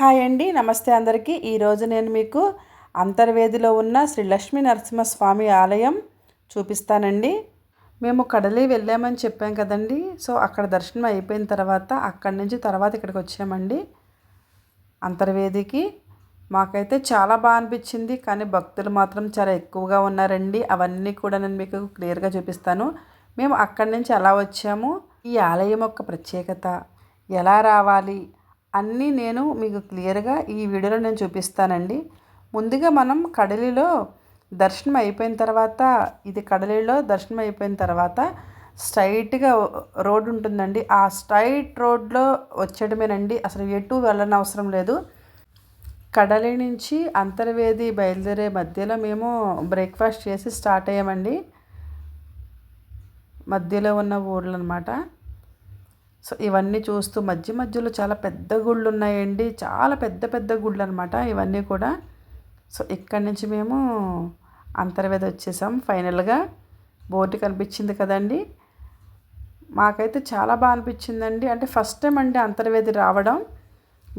Hi అండి నమస్తే అందరికీ. ఈరోజు నేను మీకు అంతర్వేదిలో ఉన్న శ్రీ లక్ష్మీ నరసింహస్వామి ఆలయం చూపిస్తానండి. మేము కడలి వెళ్ళామని చెప్పాం కదండి. సో అక్కడ దర్శనం అయిపోయిన తర్వాత అక్కడి నుంచి తర్వాత ఇక్కడికి వచ్చామండి. అంతర్వేదికి మాకైతే చాలా బాగా అనిపించింది కానీ భక్తులు మాత్రం చాలా ఎక్కువగా ఉన్నారండి. అవన్నీ కూడా నేను మీకు క్లియర్గా చూపిస్తాను. మేము అక్కడి నుంచి ఎలా వచ్చాము. ఈ ఆలయం యొక్క ప్రత్యేకత ఎలా రావాలి? అన్నీ నేను మీకు క్లియర్గా ఈ వీడియోలో నేను చూపిస్తానండి. ముందుగా మనం కడలిలో దర్శనం అయిపోయిన తర్వాత ఇది కడలిలో దర్శనం అయిపోయిన తర్వాత స్ట్రైట్గా రోడ్ ఉంటుందండి. ఆ స్ట్రైట్ రోడ్లో వచ్చేయడమేనండి. అసలు ఎటు వెళ్ళని అవసరం లేదు. కడలి నుంచి అంతర్వేది బయలుదేరే మధ్యలో మేము బ్రేక్ఫాస్ట్ చేసి స్టార్ట్ అయ్యామండి. మధ్యలో ఉన్న ఊర్లు అనమాట సో ఇవన్నీ చూస్తూ మధ్య మధ్యలో చాలా పెద్ద గుళ్ళు ఉన్నాయండి చాలా పెద్ద పెద్ద గుళ్ళు అనమాట ఇవన్నీ కూడా. సో ఇక్కడి నుంచి మేము అంతర్వేది వచ్చేసాం ఫైనల్గా. బోర్డు కనిపించింది కదండి. మాకైతే చాలా బాగా అనిపించిందండి. అంటే ఫస్ట్ టైం అండి అంతర్వేది రావడం.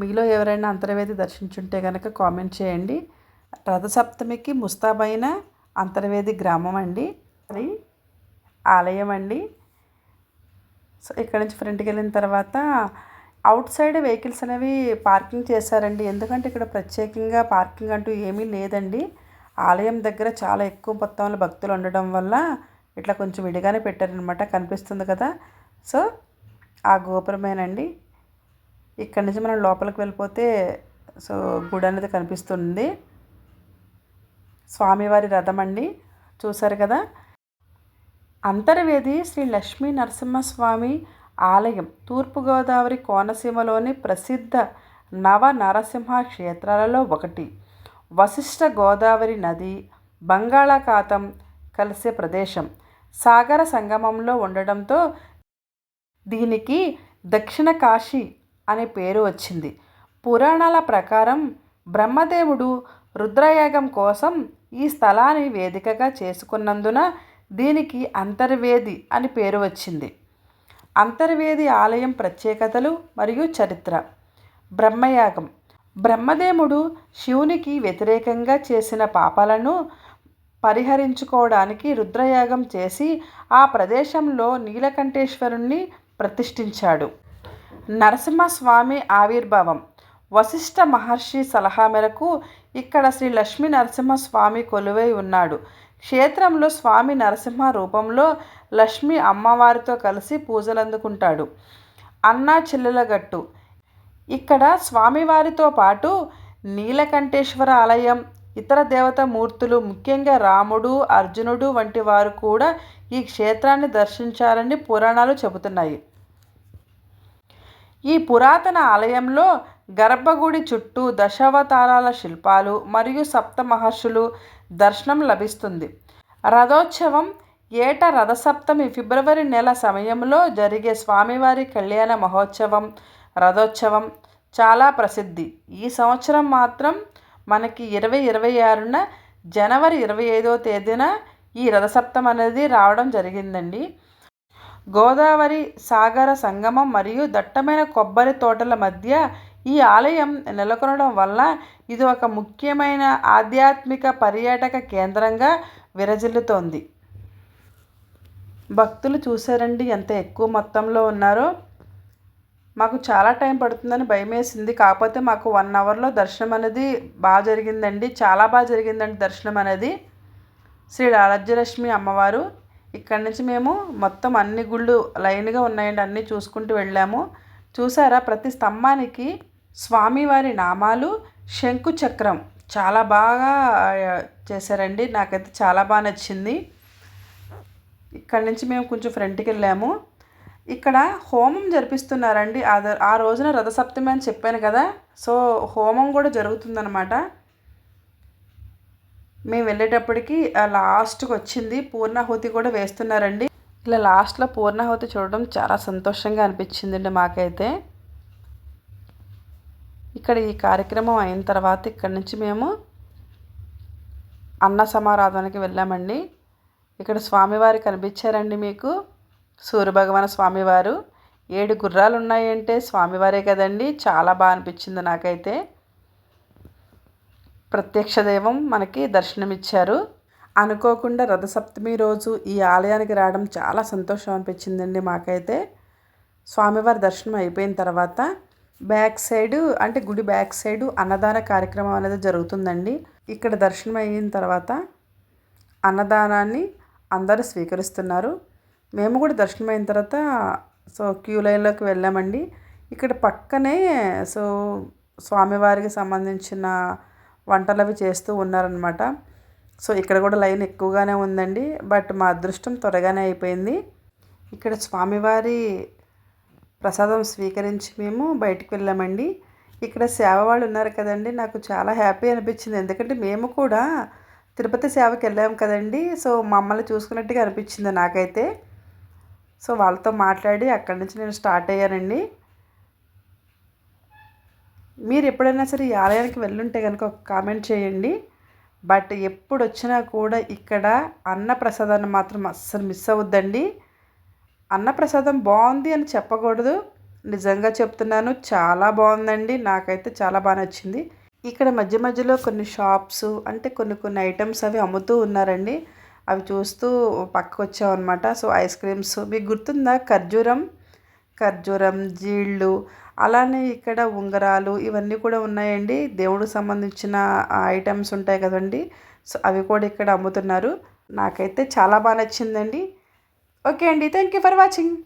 మీలో ఎవరైనా అంతర్వేది దర్శించుంటే కనుక కామెంట్ చేయండి. రథసప్తమికి ముస్తాబైన అంతర్వేది గ్రామం అండి. అది ఆలయం అండి. సో ఇక్కడ నుంచి ఫ్రంట్కి వెళ్ళిన తర్వాత అవుట్ సైడ్ వెహికల్స్ అనేవి పార్కింగ్ చేశారండి. ఎందుకంటే ఇక్కడ ప్రత్యేకంగా పార్కింగ్ అంటూ ఏమీ లేదండి. ఆలయం దగ్గర చాలా ఎక్కువ మొత్తంలో భక్తులు ఉండడం వల్ల ఇట్లా కొంచెం విడిగానే పెట్టారనమాట కనిపిస్తుంది కదా. సో ఆ గోపురమేనండి. ఇక్కడ నుంచి మనం లోపలికి వెళ్ళిపోతే సో గుడి అనేది కనిపిస్తుంది. స్వామివారి రథం అండి. చూసారు కదా? అంతర్వేది శ్రీ లక్ష్మీ నరసింహస్వామి ఆలయం తూర్పుగోదావరి కోనసీమలోని ప్రసిద్ధ నవ నరసింహ క్షేత్రాలలో ఒకటి. వశిష్ఠ గోదావరి నది బంగాళాఖాతం కలిసే ప్రదేశం. సాగర సంగమంలో ఉండడంతో దీనికి దక్షిణ కాశీ అనే పేరు వచ్చింది. పురాణాల ప్రకారం బ్రహ్మదేవుడు రుద్రయాగం కోసం ఈ స్థలాన్ని వేదికగా చేసుకున్నందున దీనికి అంతర్వేది అని పేరు వచ్చింది. అంతర్వేది ఆలయం ప్రత్యేకతలు మరియు చరిత్ర. బ్రహ్మయాగం. బ్రహ్మదేవుడు శివునికి వ్యతిరేకంగా చేసిన పాపాలను పరిహరించుకోవడానికి రుద్రయాగం చేసి ఆ ప్రదేశంలో నీలకంఠేశ్వరుణ్ణి ప్రతిష్ఠించాడు. నరసింహస్వామి ఆవిర్భావం. వశిష్ఠ మహర్షి సలహా మేరకు ఇక్కడ శ్రీ లక్ష్మీ నరసింహస్వామి కొలువై ఉన్నాడు. క్షేత్రంలో స్వామి నరసింహ రూపంలో లక్ష్మి అమ్మవారితో కలిసి పూజలందుకుంటాడు. అన్నా చెల్లెలగట్టు. ఇక్కడ స్వామివారితో పాటు నీలకంఠేశ్వర ఆలయం ఇతర దేవత మూర్తులు ముఖ్యంగా రాముడు అర్జునుడు వంటి వారు కూడా ఈ క్షేత్రాన్ని దర్శించాలని పురాణాలు చెబుతున్నాయి. ఈ పురాతన ఆలయంలో గర్భగుడి చుట్టూ దశావతారాల శిల్పాలు మరియు సప్త మహర్షులు దర్శనం లభిస్తుంది. రథోత్సవం ఏటా రథసప్తమి ఫిబ్రవరి నెల సమయంలో జరిగే స్వామివారి కళ్యాణ మహోత్సవం రథోత్సవం చాలా ప్రసిద్ధి. ఈ సంవత్సరం మాత్రం మనకి ఇరవై ఇరవై ఆరున జనవరి ఇరవై ఐదో తేదీన ఈ రథసప్తం అనేది రావడం జరిగిందండి. గోదావరి సాగర సంగమం మరియు దట్టమైన కొబ్బరి తోటల మధ్య ఈ ఆలయం నెలకొనడం వల్ల ఇది ఒక ముఖ్యమైన ఆధ్యాత్మిక పర్యాటక కేంద్రంగా విరజిల్లుతోంది. భక్తులు చూసారండి ఎంత ఎక్కువ మొత్తంలో ఉన్నారో. మాకు చాలా టైం పడుతుందని భయం వేసింది కాకపోతే మాకు వన్ అవర్లో దర్శనం అనేది బాగా జరిగిందండి. చాలా బాగా జరిగిందండి దర్శనం అనేది. శ్రీ రాజ్యలక్ష్మి అమ్మవారు. ఇక్కడి నుంచి మేము మొత్తం అన్ని గుళ్ళు లైన్గా ఉన్నాయండి. అన్నీ చూసుకుంటూ వెళ్ళాము. చూసారా? ప్రతి స్తంభానికి స్వామివారి నామాలు శంకుచక్రం. చాలా బాగా చేశారండి. నాకైతే చాలా బాగా నచ్చింది. ఇక్కడి నుంచి మేము కొంచెం ఫ్రంట్కి వెళ్ళాము. ఇక్కడ హోమం జరిపిస్తున్నారండి. ఆ రోజున రథసప్తమి అని చెప్పాను కదా. సో హోమం కూడా జరుగుతుందనమాట మేము వెళ్ళేటప్పటికి లాస్ట్కి వచ్చింది. పూర్ణాహుతి కూడా వేస్తున్నారండి. ఇలా లాస్ట్లో పూర్ణాహుతి చూడడం చాలా సంతోషంగా అనిపించిందండి మాకైతే. ఇక్కడ ఈ కార్యక్రమం అయిన తర్వాత ఇక్కడి నుంచి మేము అన్న సమారాధనకి వెళ్ళామండి. ఇక్కడ స్వామివారు కనిపించారండి మీకు. సూర్యభగవాన స్వామివారు. ఏడు గుర్రాలు ఉన్నాయంటే స్వామివారే కదండి. చాలా బాగా అనిపించింది నాకైతే. ప్రత్యక్ష దైవం మనకి దర్శనమిచ్చారు. అనుకోకుండా రథసప్తమి రోజు ఈ ఆలయానికి రావడం చాలా సంతోషం అనిపించిందండి మాకైతే. స్వామివారి దర్శనం అయిపోయిన తర్వాత బ్యాక్ సైడ్ అంటే గుడి బ్యాక్ సైడ్ అన్నదాన కార్యక్రమం అనేది జరుగుతుందండి. ఇక్కడ దర్శనం అయిన తర్వాత అన్నదానాన్ని అందరూ స్వీకరిస్తున్నారు. మేము కూడా దర్శనం అయిన తర్వాత సో క్యూ లైన్లోకి వెళ్ళామండి. ఇక్కడ పక్కనే సో స్వామివారికి సంబంధించిన వంటలు అవి చేస్తూ ఉన్నారనమాట సో ఇక్కడ కూడా లైన్ ఎక్కువగానే ఉందండి. బట్ మా అదృష్టం త్వరగానే అయిపోయింది. ఇక్కడ స్వామివారి ప్రసాదం స్వీకరించి మేము బయటికి వెళ్ళామండి. ఇక్కడ సేవ వాళ్ళు ఉన్నారు కదండి. నాకు చాలా హ్యాపీ అనిపించింది. ఎందుకంటే మేము కూడా తిరుపతి సేవకి వెళ్ళాము కదండి. సో మమ్మల్ని చూసుకున్నట్టుగా అనిపించింది నాకైతే. సో వాళ్ళతో మాట్లాడి అక్కడి నుంచి నేను స్టార్ట్ అయ్యానండి. మీరు ఎప్పుడైనా సరే ఈ ఆలయానికి వెళ్ళుంటే కనుక ఒక కామెంట్ చేయండి. బట్ ఎప్పుడు వచ్చినా కూడా ఇక్కడ అన్న ప్రసాదాన్ని మాత్రం అస్సలు మిస్ అవ్వద్దండి. అన్నప్రసాదం బాగుంది అని చెప్పకూడదు. నిజంగా చెప్తున్నాను చాలా బాగుందండి. నాకైతే చాలా బాగా నచ్చింది. ఇక్కడ మధ్య మధ్యలో కొన్ని షాప్స్ అంటే కొన్ని కొన్ని ఐటమ్స్ అవి అమ్ముతూ ఉన్నారండి. అవి చూస్తూ పక్కకు వచ్చామన్నమాట సో ఐస్ క్రీమ్స్. మీకు గుర్తుందా? ఖర్జూరం ఖర్జూరం జీళ్ళు. అలానే ఇక్కడ ఉంగరాలు ఇవన్నీ కూడా ఉన్నాయండి. దేవుడికి సంబంధించిన ఐటమ్స్ ఉంటాయి కదండి. సో అవి కూడా ఇక్కడ అమ్ముతున్నారు. నాకైతే చాలా బాగా నచ్చిందండి. ఓకే అండి థ్యాంక్ యూ ఫర్ వాచింగ్